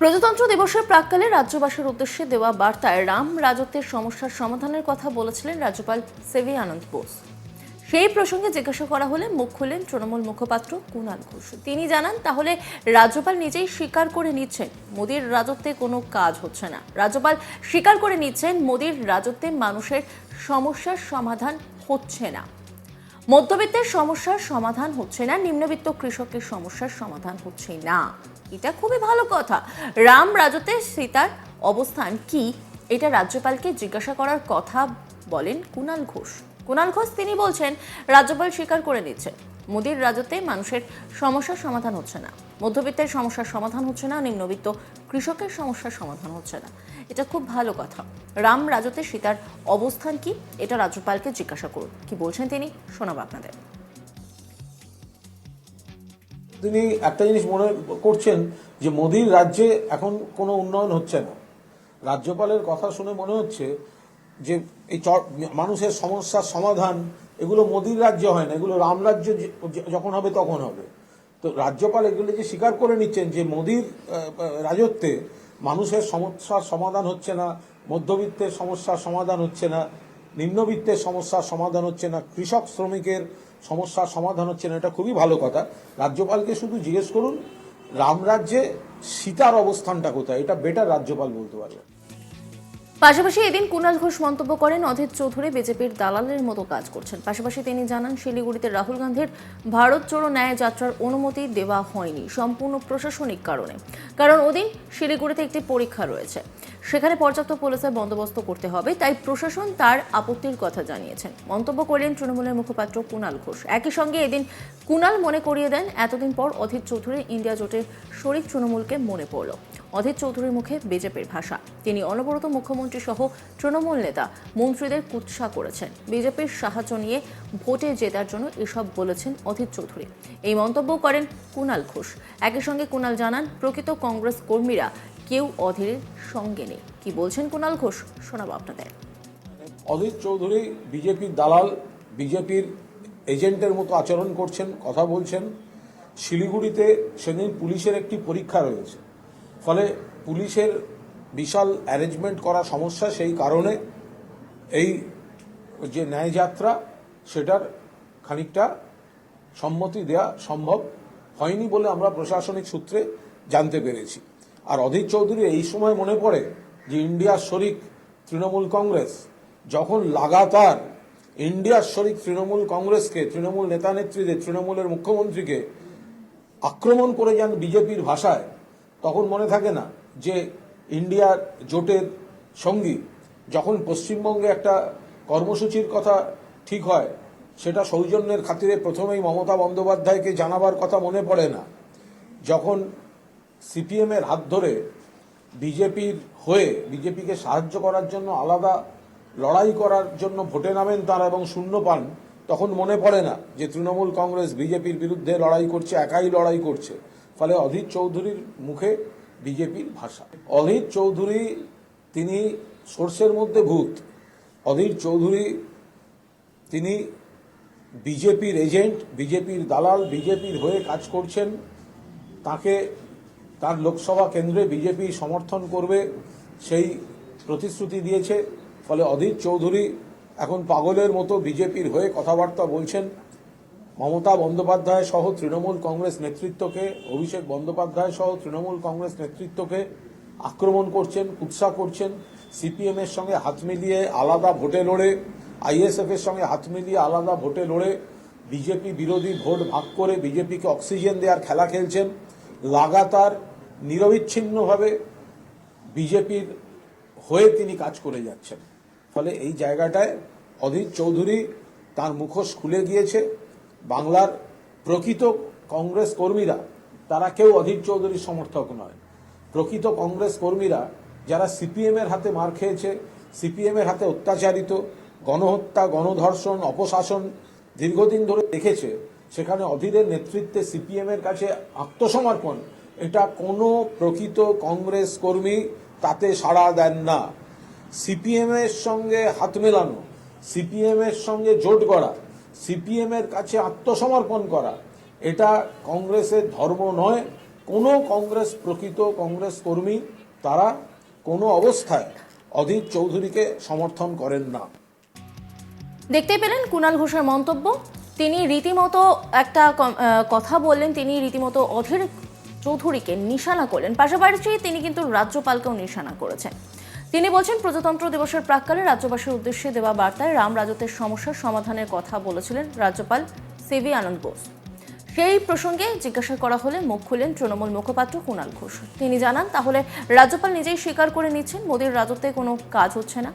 প্রজাতন্ত্র দিবসের প্রাককালে রাজ্যবাসীর উদ্দেশ্যে দেওয়া বার্তায় রাম রাজত্বের সমস্যার সমাধানের কথা বলেছিলেন রাজ্যপাল সেভি আনন্দ বোস। সেই প্রসঙ্গে জিজ্ঞাসা করা হলে মুখ খুললেন তৃণমূল মুখপাত্র কুণাল ঘোষ। তিনি জানান, তাহলে রাজ্যপাল নিজেই স্বীকার করে নিচ্ছেন, মোদীর রাজত্বে কোনো কাজ হচ্ছে না। রাজ্যপাল স্বীকার করে নিচ্ছেন, মোদীর রাজত্বে মানুষের সমস্যার সমাধান হচ্ছে না। মধ্যবিত্তের সমস্যার সমাধান হচ্ছে না, নিম্নবিত্ত কৃষকের সমস্যার সমাধান হচ্ছে না। এটা খুবই ভালো কথা। রাম রাজতে সীতার অবস্থান কি? এটা রাজ্যপালকে জিজ্ঞাসা করার কথা বলেন কুণাল ঘোষ। কুণাল ঘোষ তিনি বলছেন, রাজ্যপাল স্বীকার করে নিচ্ছেন মোদীর রাজত্বে মানুষের সমস্যার সমাধান হচ্ছে না। মধ্যবিত্তের সমস্যার সমাধান হচ্ছে না, নিম্নবিত্ত কৃষকের সমস্যার সমাধান হচ্ছে না। এটা খুব ভালো কথা। রাম রাজতে সীতার অবস্থান কি? এটা রাজ্যপালকে জিজ্ঞাসা করুন। কি বলছেন তিনি? শোনাবো আপনাদের। তিনি একটা জিনিস মনে করছেন যে মোদীর রাজ্যে এখন কোনো উন্নয়ন হচ্ছে না। রাজ্যপালের কথা শুনে মনে হচ্ছে যে এই মানুষের সমস্যার সমাধান এগুলো মোদির রাজ্যে হয় না। এগুলো রাম রাজ্য যখন হবে তখন হবে। তো রাজ্যপাল এগুলো যে স্বীকার করে নিচ্ছেন যে মোদির রাজত্বে মানুষের সমস্যার সমাধান হচ্ছে না, মধ্যবিত্তের সমস্যার সমাধান হচ্ছে না, নিম্নবিত্তের সমস্যার সমাধান হচ্ছে না, কৃষক শ্রমিকের সমস্যার সমাধান হচ্ছে না, এটা খুবই ভালো কথা। রাজ্যপালকে শুধু জিজ্ঞেস করুন রামরাজ্যে সীতার অবস্থানটা কোথায়? এটা বেটার রাজ্যপাল বলতে পারবে পাশাপাশি এদিন কুণাল ঘোষ মন্তব্য করেন, অধীর চৌধুরী বিজেপির দালালের মতো কাজ করছেন। পাশাপাশি তিনি জানান, শিলিগুড়িতে রাহুল গান্ধীর ভারত জোড়ো ন্যায় যাত্রার অনুমতি দেওয়া হয়নি, সম্পূর্ণ প্রশাসনিক কারণে। কারণ ওদিন শিলিগুড়িতে একটি পরীক্ষা রয়েছে। সেখানে পর্যাপ্ত পুলিশের বন্দোবস্ত করতে হবে, তাই প্রশাসন তার আপত্তির কথা জানিয়েছেন। মন্তব্য করলেন তৃণমূলের মুখপাত্র কুণাল ঘোষ। একই সঙ্গে এদিন কুণাল মনে করিয়ে দেন, এতদিন পর অধীর চৌধুরী ইন্ডিয়া জোটের শরিক তৃণমূলকে মনে পড়ল। অধীর চৌধুরীর মুখে বিজেপির ভাষা। তিনি অনবরত মুখ্যমন্ত্রী সহ তৃণমূল নেতা মন্ত্রীদের কুৎসা করেছেন। বিজেপির সাহায্য নিয়ে ভোটে জেতার জন্য এসব বলেছেন অধীর চৌধুরী। এই মন্তব্য করেন কুণাল ঘোষ। একই সঙ্গে কুণাল জানান, প্রকৃত কংগ্রেস কর্মীরা কেউ অধীরের সঙ্গে নেই। কি বলছেন কুণাল ঘোষ? শোনাবো আপনাদের। অধীর চৌধুরী বিজেপির দালাল, বিজেপির এজেন্টের মতো আচরণ করছেন, কথা বলছেন। শিলিগুড়িতে সেদিন পুলিশের একটি পরীক্ষা রয়েছে। ফলে পুলিশের বিশাল অ্যারেঞ্জমেন্ট করা সমস্যা সেই কারণে এই যে ন্যায়যাত্রা সেটার খানিকটা সম্মতি দেয়া সম্ভব হয়নি বলে আমরা প্রশাসনিক সূত্রে জানতে পেরেছি। আর অধীর চৌধুরী এই সময় মনে পড়ে যে ইন্ডিয়ার শরিক তৃণমূল কংগ্রেস যখন লাগাতার ইন্ডিয়ার শরিক তৃণমূল কংগ্রেসকে, তৃণমূল নেতা নেত্রীদের, তৃণমূলের মুখ্যমন্ত্রীকে আক্রমণ করে যান বিজেপির ভাষায় তখন মনে থাকে না যে ইন্ডিয়ার জোটের সঙ্গী। যখন পশ্চিমবঙ্গে একটা কর্মসূচির কথা ঠিক হয়, সেটা সৌজন্যের খাতিরে প্রথমেই মমতা বন্দ্যোপাধ্যায়কে জানাবার কথা মনে পড়ে না। যখন সিপিএমের হাত ধরে বিজেপির হয়ে বিজেপিকে সাহায্য করার জন্য আলাদা লড়াই করার জন্য ভোটে নামেন তারা এবং শূন্য পান, তখন মনে পড়ে না যে তৃণমূল কংগ্রেস বিজেপির বিরুদ্ধে লড়াই করছে, একাই লড়াই করছে। ফলে অধীর চৌধুরীর মুখে বিজেপির ভাষা। অধীর চৌধুরী তিনি সোর্সের মধ্যে ভূত। অধীর চৌধুরী তিনি বিজেপির এজেন্ট, বিজেপির দালাল, বিজেপির হয়ে কাজ করছেন। তাকে তার লোকসভা কেন্দ্রে বিজেপি সমর্থন করবে, সেই প্রতিশ্রুতি দিয়েছে। ফলে অধীর চৌধুরী এখন পাগলের মতো বিজেপির হয়ে কথাবার্তা বলছেন। মমতা বন্দ্যোপাধ্যায় সহ তৃণমূল কংগ্রেস নেতৃত্বকে, অভিষেক বন্দ্যোপাধ্যায় সহ তৃণমূল কংগ্রেস নেতৃত্বকে আক্রমণ করছেন, কুৎসা করছেন, সিপিএম এর সঙ্গে হাত মিলিয়ে আলাদা ভোটে লড়ে, আইএসএফ এর সঙ্গে হাত মিলিয়ে আলাদা ভোটে লড়ে বিজেপি বিরোধী ভোট ভাগ করে বিজেপিকে অক্সিজেন দেওয়ার খেলা খেলছেন। লাগাতার, নিরবিচ্ছিন্নভাবে বিজেপির হয়ে তিনি কাজ করে যাচ্ছেন। ফলে এই জায়গাটায় অধীর চৌধুরী তার মুখোশ খুলে গিয়েছে বাংলার প্রকৃত কংগ্রেস কর্মীরা, তারা কেউ অধীর চৌধুরীর সমর্থক নয়। প্রকৃত কংগ্রেস কর্মীরা যারা সিপিএম এর হাতে মার খেয়েছে সিপিএম এর হাতে অত্যাচারিত, গণহত্যা, গণধর্ষণ, অপশাসন দীর্ঘদিন ধরে দেখেছে, সেখানে অধীরের নেতৃত্বে সিপিএম এর কাছে আত্মসমর্পণ, এটা কোনো প্রকৃত কংগ্রেস কর্মী তাতে সাড়া দেন না। সিপিএম এর সঙ্গে হাত মেলানো সিপিএম এর সঙ্গে জোট করা সিপিএম এর কাছে আত্মসমর্পণ করা। এটা কংগ্রেসের ধর্ম নয়। কোনো কংগ্রেস প্রকৃত কংগ্রেস কর্মী, তারা কোনো অবস্থায় অধীর চৌধুরীকে সমর্থন করেন না। দেখতেই পেলেন কুণাল ঘোষের মন্তব্য। তিনি রীতিমতো একটা কথা বললেন। তিনি রীতিমতো অধীর চৌধুরীকে নিশানা করলেন। পাশাপাশি তিনি কিন্তু রাজ্যপালকেও নিশানা করেছেন। তিনি বলছেন, প্রজাতন্ত্র দিবসের প্রাককালে রাজ্যবাসীর উদ্দেশ্যে দেওয়া বার্তায় রাম রাজত্বের সমস্যার সমাধানের কথা বলেছিলেন রাজ্যপাল সিভি আনন্দ বোস। সেই প্রসঙ্গে জিজ্ঞাসা করা হলে মুখ খুলেন তৃণমূল মুখপাত্র কুণাল ঘোষ। তিনি জানান, তাহলে রাজ্যপাল নিজেই স্বীকার করে নিচ্ছেন মোদীর রাজত্বে কোনো কাজ হচ্ছে না?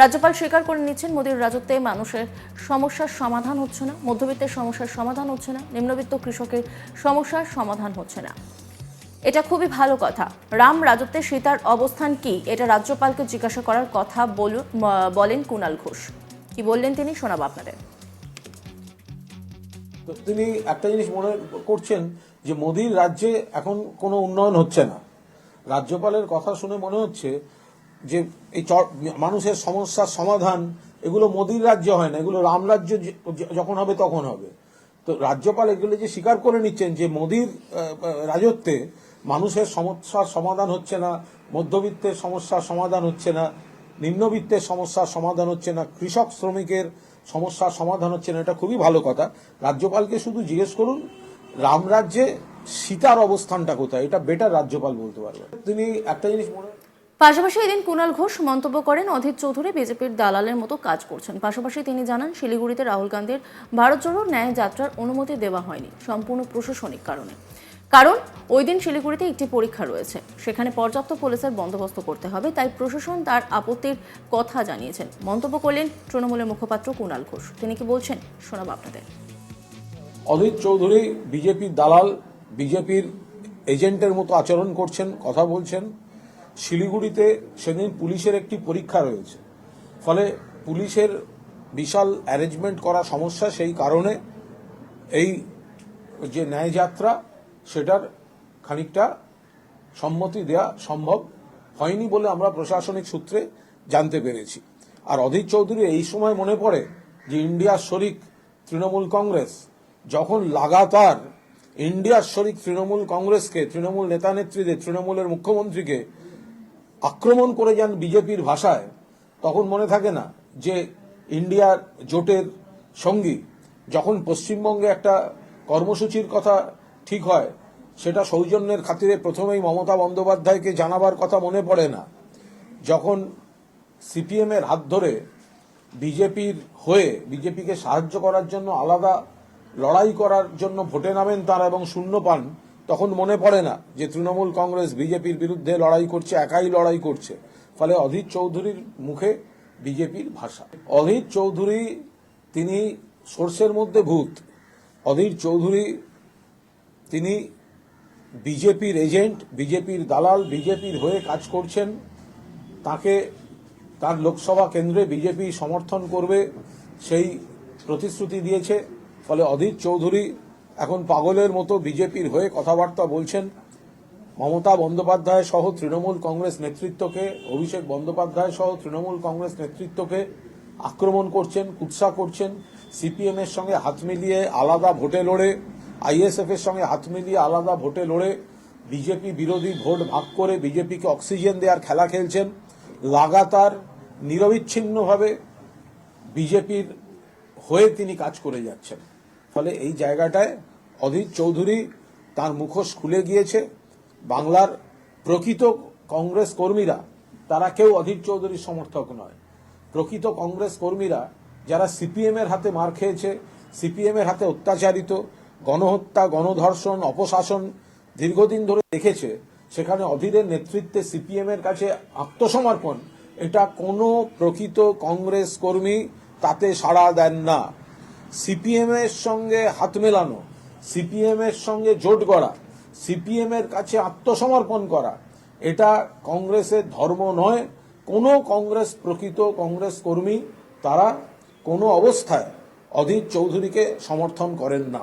রাজ্যপাল স্বীকার করে নিচ্ছেন মোদীর রাজত্বে মানুষের সমস্যার সমাধান হচ্ছে না, মধ্যবিত্তের সমস্যার সমাধান হচ্ছে না, নিম্নবিত্ত কৃষকের সমস্যার সমাধান হচ্ছে না। এটা খুবই ভালো কথা। রাম রাজত্বে সীতার অবস্থান কি? এটা রাজ্যপালকে জিজ্ঞাসা করার কথা বলু- বলেন কুণাল ঘোষ। কি বললেন তিনি? শোনাব আপনাদের। তিনি একটা জিনিস মনে করছেন যে মোদীর রাজ্যে এখন কোনো উন্নয়ন হচ্ছে না। রাজ্যপালের কথা শুনে মনে হচ্ছে যে এই মানুষের সমস্যার সমাধান এগুলো মোদীর রাজ্যে হয় না, এগুলো রাম রাজ্য যখন হবে তখন হবে। তো রাজ্যপাল এগুলো যে স্বীকার করে নিচ্ছেন যে মোদীর রাজত্বে মানুষের সমস্যার সমাধান হচ্ছে না, মধ্যবিত্তের সমস্যার সমাধান হচ্ছে না, নিম্নবিত্তের সমস্যার সমাধান হচ্ছে না, কৃষক শ্রমিকের সমস্যার সমাধান হচ্ছে না, এটা খুবই ভালো কথা। রাজ্যপালকে শুধু জিজ্ঞেস করুন, রামরাজ্যে সীতার অবস্থানটা কোথায়? এটা বেটার রাজ্যপাল বলতে পারবে। তিনি একটা জিনিস মনে পাশাপাশি এদিন কুণাল ঘোষ মন্তব্য করেন, অধীর চৌধুরী বিজেপির দালালের মতো কাজ করছেন। পাশাপাশি তিনি জানান, শিলিগুড়িতে রাহুল গান্ধীর ভারত জোড়ো ন্যায় যাত্রার অনুমতি দেওয়া হয়নি, সম্পূর্ণ প্রশাসনিক কারণে। কারণ ওই দিন শিলিগুড়িতে একটি পরীক্ষা রয়েছে। সেখানে পর্যাপ্ত পুলিশের বন্দোবস্ত করতে হবে, তাই প্রশাসন তার আপত্তির কথা জানিয়েছেন। মন্তব্য করলেন তৃণমূলের মুখপাত্র কুণাল ঘোষ। তিনি কি বলছেন শোনাব আপনাদের। অধীর চৌধুরী বিজেপির দালাল, বিজেপির এজেন্টের মতো আচরণ করছেন, কথা বলছেন। শিলিগুড়িতে সেদিন পুলিশের একটি পরীক্ষা রয়েছে। ফলে পুলিশের বিশাল অ্যারেঞ্জমেন্ট করা সমস্যা, সেই কারণে এই যে ন্যায়যাত্রা সেটার খানিকটা সম্মতি দেয়া সম্ভব হয়নি বলে আমরা প্রশাসনিক সূত্রে জানতে পেরেছি। আর অধীর চৌধুরী এই সময় মনে পড়ে যে ইন্ডিয়ার শরিক তৃণমূল কংগ্রেস যখন লাগাতার ইন্ডিয়ার শরিক তৃণমূল কংগ্রেসকে, তৃণমূল নেতা নেত্রীদের, তৃণমূলের মুখ্যমন্ত্রীকে আক্রমণ করে যান বিজেপির ভাষায়, তখন মনে থাকে না যে ইন্ডিয়ার জোটের সঙ্গী, যখন পশ্চিমবঙ্গে একটা কর্মসূচির কথা ঠিক হয়। সেটা সৌজন্যের খাতিরে প্রথমেই মমতা বন্দ্যোপাধ্যায়কে জানাবার কথা মনে পড়ে না। যখন সিপিএম এর হাত ধরে বিজেপির হয়ে বিজেপিকে সাহায্য করার জন্য আলাদা লড়াই করার জন্য ভোটে নামেন তারা এবং শূন্য পান, তখন মনে পড়ে না যে তৃণমূল কংগ্রেস বিজেপির বিরুদ্ধে লড়াই করছে, একাই লড়াই করছে। ফলে অধীর চৌধুরীর মুখে বিজেপির ভাষা। অধীর চৌধুরী তিনি সোর্সের মধ্যে ভূত। অধীর চৌধুরী তিনি বিজেপির এজেন্ট, বিজেপির দালাল, বিজেপির হয়ে কাজ করছেন। তাকে তার লোকসভা কেন্দ্রে বিজেপি সমর্থন করবে সেই প্রতিশ্রুতি দিয়েছে। ফলে অধীর চৌধুরী এখন পাগলের মতো বিজেপির হয়ে কথাবার্তা বলছেন। মমতা বন্দ্যোপাধ্যায় সহ তৃণমূল কংগ্রেস নেতৃত্বকে, অভিষেক বন্দ্যোপাধ্যায় সহ তৃণমূল কংগ্রেস নেতৃত্বকে আক্রমণ করছেন, কুৎসা করছেন। সিপিএম এর সঙ্গে হাত মিলিয়ে আলাদা ভোটে লড়ে আইএসএফ এর সঙ্গে হাত মিলিয়ে আলাদা ভোটে লড়ে বিজেপি বিরোধী ভোট ভাগ করে বিজেপিকে অক্সিজেন দেওয়ার খেলা খেলছেন। লাগাতার, নিরবিচ্ছিন্নভাবে বিজেপির হয়ে তিনি কাজ করে যাচ্ছেন। ফলে এই জায়গাটায় অধীর চৌধুরী তার মুখোশ খুলে গিয়েছে। বাংলার প্রকৃত কংগ্রেস কর্মীরা, তারা কেউ অধীর চৌধুরীর সমর্থক নয়। প্রকৃত কংগ্রেস কর্মীরা, যারা সিপিএম এর হাতে মার খেয়েছে সিপিএম এর হাতে অত্যাচারিত গণহত্যা, গণধর্ষণ, অপশাসন দীর্ঘদিন ধরে দেখেছে, সেখানে অধীরের নেতৃত্বে সিপিএম এর কাছে আত্মসমর্পণ। এটা কোনো প্রকৃত কংগ্রেস কর্মী তাতে সাড়া দেন না। সিপিএম এর সঙ্গে হাত মেলানো, সিপিএম এর সঙ্গে জোট গড়া, সিপিএম এর কাছে আত্মসমর্পণ করা, এটা কংগ্রেসের ধর্ম নয়। কোনো কংগ্রেস প্রকৃত কংগ্রেস কর্মী তারা কোনো অবস্থায় অধীর চৌধুরীকে সমর্থন করেন না।